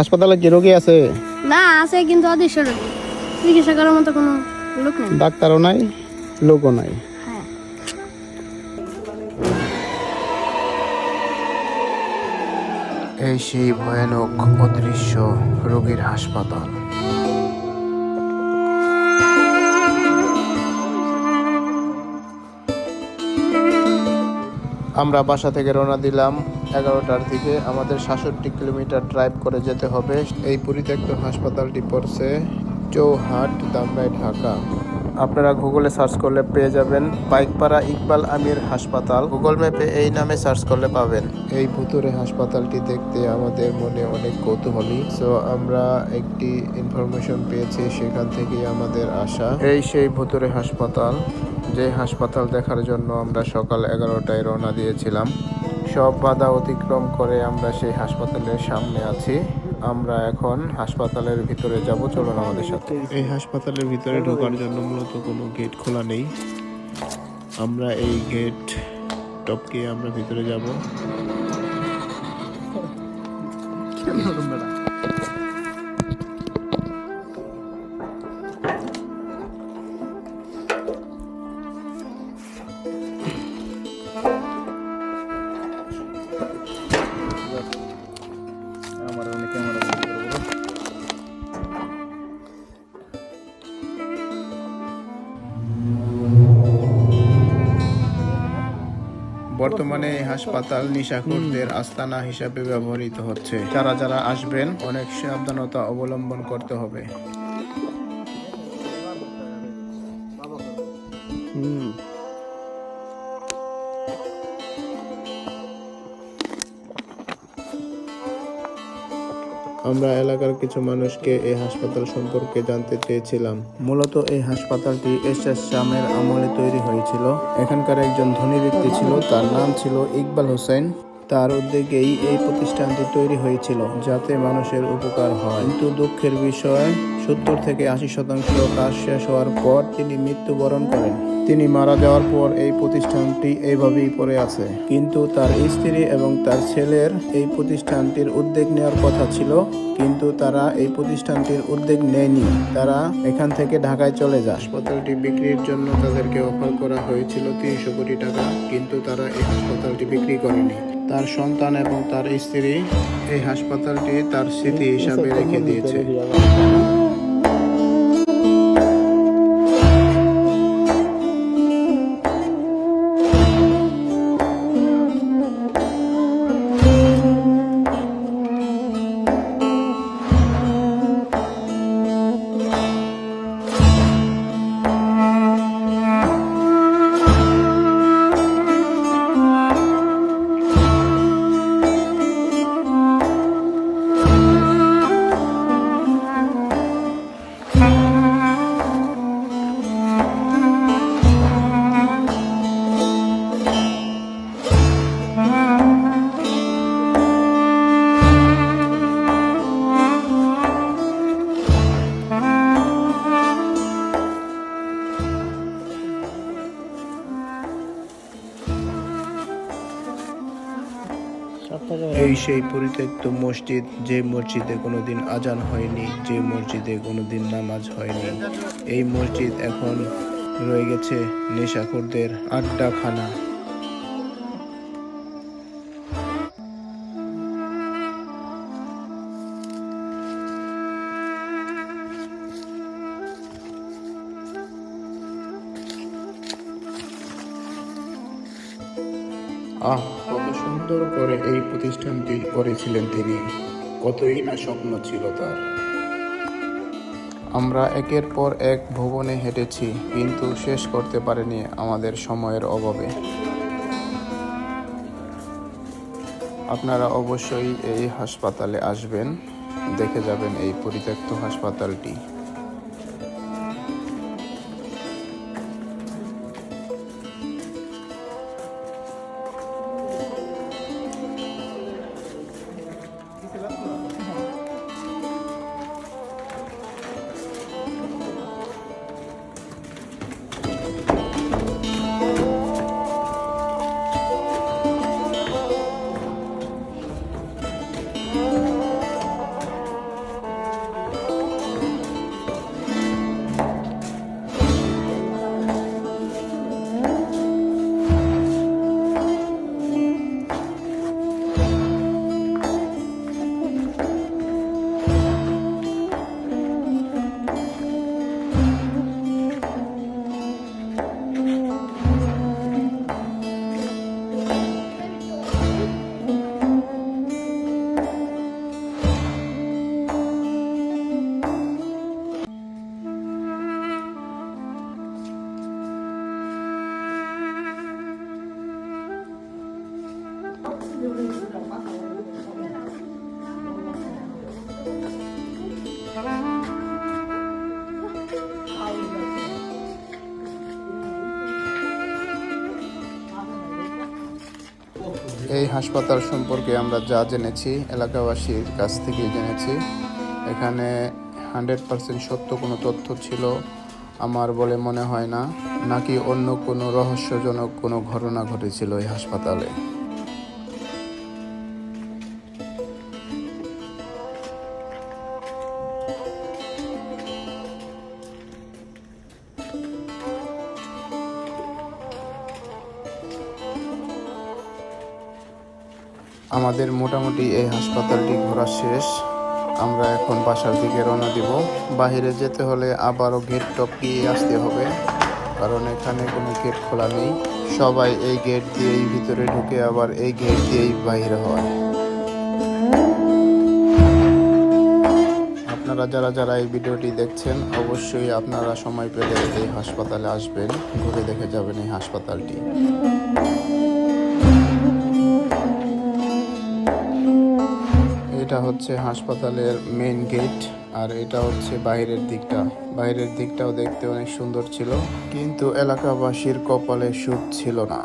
হাসপাতালে কি রোগী আছে? না আছে কিন্তু অদৃশ্য রোগী। চিকিৎসা করার মতো কোনো লোক নেই। ডাক্তারও নাই লোকও নাই। হ্যাঁ। এই সেই ভয়ানক অদৃশ্য রোগীর হাসপাতাল। আমরা বাসা থেকে রওনা দিলাম। এগারোটার দিকে আমাদের সাতষট্টি কিলোমিটার ড্রাইভ করে যেতে হবে। এই পরিত্যক্ত হাসপাতালটি পড়ছে চৌহাট, দামরাই, ঢাকা। আপনারা গুগলে সার্চ করলে পেয়ে যাবেন বাইকপাড়া ইকবাল আমির হাসপাতাল। গুগল ম্যাপে এই নামে সার্চ করলে পাবেন। এই ভুতুরে হাসপাতালটি দেখতে আমাদের মনে অনেক কৌতূহলী। সো আমরা একটি ইনফরমেশন পেয়েছি, সেখান থেকেই আমাদের আসা এই সেই ভুতুরে হাসপাতাল, যে হাসপাতাল দেখার জন্য আমরা সকাল এগারোটায় রওনা দিয়েছিলাম। সব বাধা অতিক্রম করে আমরা সেই হাসপাতালের সামনে আছি। আমরা এখন হাসপাতালের ভিতরে যাব চলুন আমাদের সাথে। এই হাসপাতালের ভিতরে ঢোকার জন্য মূলত কোনো গেট খোলা নেই। আমরা এই গেট টপকে আমরা ভিতরে যাব। বর্তমানে এই হাসপাতাল নিশাখুরদের আস্তানা হিসাবে ব্যবহৃত হচ্ছে। যারা যারা আসবেন অনেক সাবধানতা অবলম্বন করতে হবে। হুম। আমরা এলাকার কিছু মানুষকে এই হাসপাতাল সম্পর্কে জানতে চেয়েছিলাম। মূলত এই হাসপাতালটি এস এস শামের আমলে তৈরি হয়েছিল। এখানকার একজন ধনী ব্যক্তি ছিল, তার নাম ছিল ইকবাল হোসেন। তার উদ্যোগেই এই প্রতিষ্ঠানটি তৈরি হয়েছিল, যাতে মানুষের উপকার হয়। কিন্তু দুঃখের বিষয় সত্তর থেকে আশি শতাংশ কাজ শেষ হওয়ার পর তিনি মৃত্যুবরণ করেন। তিনি মারা যাওয়ার পর এই প্রতিষ্ঠানটি এইভাবেই পড়ে আছে। কিন্তু তার স্ত্রী এবং তার ছেলের এই প্রতিষ্ঠানটির উদ্যোগ নেওয়ার কথা ছিল, কিন্তু তারা এই প্রতিষ্ঠানটির উদ্যোগ নেয়নি। তারা এখান থেকে ঢাকায় চলে যায়। হাসপাতালটি বিক্রির জন্য তাদেরকে অফার করা হয়েছিল তিনশো কোটি টাকা, কিন্তু তারা এই হাসপাতালটি বিক্রি করেনি। তার সন্তান এবং তার স্ত্রী এই হাসপাতালটি তার স্মৃতি হিসাবে রেখে দিয়েছে। এই সেই পরিত্যক্ত মসজিদ, যে মসজিদে কোনোদিন আজান হয়নি, যে মসজিদে কোনোদিন নামাজ হয়নি। এই মসজিদ এখন রয়ে গেছে নেশাখোরদের আড্ডাখানা। আহ সুন্দর করে এই প্রতিষ্ঠানটি করেছিলেন তিনি। কতই না স্বপ্ন ছিল তার। আমরা একের পর এক ভবনে হেঁটেছি, কিন্তু শেষ করতে পারিনি আমাদের সময়ের অভাবে। আপনারা অবশ্যই এই হাসপাতালে আসবেন, দেখে যাবেন এই পরিত্যক্ত হাসপাতালটি। এই হাসপাতাল সম্পর্কে আমরা যা জেনেছি, এলাকাবাসীর কাছ থেকে জেনেছি। এখানে হান্ড্রেড পারসেন্ট সত্য কোনো তথ্য ছিল, আমার বলে মনে হয় না। নাকি অন্য কোনো রহস্যজনক কোনো ঘটনা ঘটেছিল এই হাসপাতালে? আমাদের মোটামুটি এই হাসপাতালটি ঘোরা শেষ। আমরা এখন বাসার দিকে রওনা দিব। বাইরে যেতে হলে আবারও গেট টপকিয়ে আসতে হবে, কারণ এখানে কোনো গেট খোলা নেই। সবাই এই গেট দিয়েই ভিতরে ঢুকে আবার এই গেট দিয়েই বাইরে হয়। আপনারা যারা যারা এই ভিডিওটি দেখছেন, অবশ্যই আপনারা সময় পেলে এই হাসপাতালে আসবেন, ঘুরে দেখে যাবেন এই হাসপাতালটি। এটা হচ্ছে হাসপাতালের মেন গেট আর এটা হচ্ছে বাইরের দিকটা। বাইরের দিকটাও দেখতে অনেক সুন্দর ছিল, কিন্তু এলাকাবাসীর কপালে সুখ ছিল না।